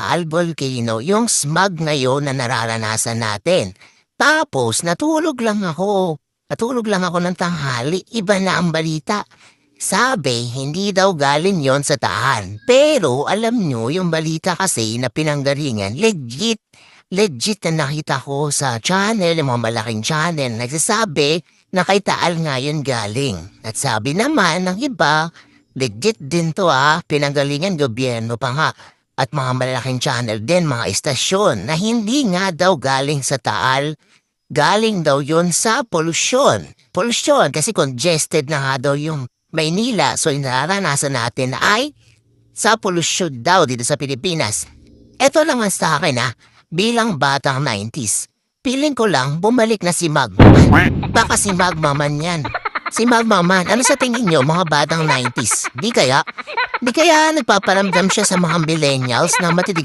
Taal Volcano yung smog ngayon na nararanasan natin. Tapos natulog lang ako. Natulog lang ako ng tanghali, iba na ang balita. Sabi, hindi daw galing yon sa Taal. Pero alam nyo, yung balita kasi na pinanggalingan, legit. Legit na nakita ko sa channel, yung mga malaking channel, nagsasabi na kay Taal nga yun galing. At sabi naman ng iba, legit din to ah, pinanggalingan gobyerno pa nga. At mga malaking channel din, mga istasyon, na hindi nga daw galing sa Taal, galing daw yun sa polusyon. Polusyon kasi congested na nga daw yung Maynila. So yung nararanasan natin ay sa polusyon daw dito sa Pilipinas. Ito naman sa akin ha, bilang batang 90s. Piling ko lang bumalik na si Magman. Baka si Magma man yan. Si Magma man, ano sa tingin nyo mga batang 90s? Di kaya? Di kaya nagpaparamdam siya sa mga millennials na matitig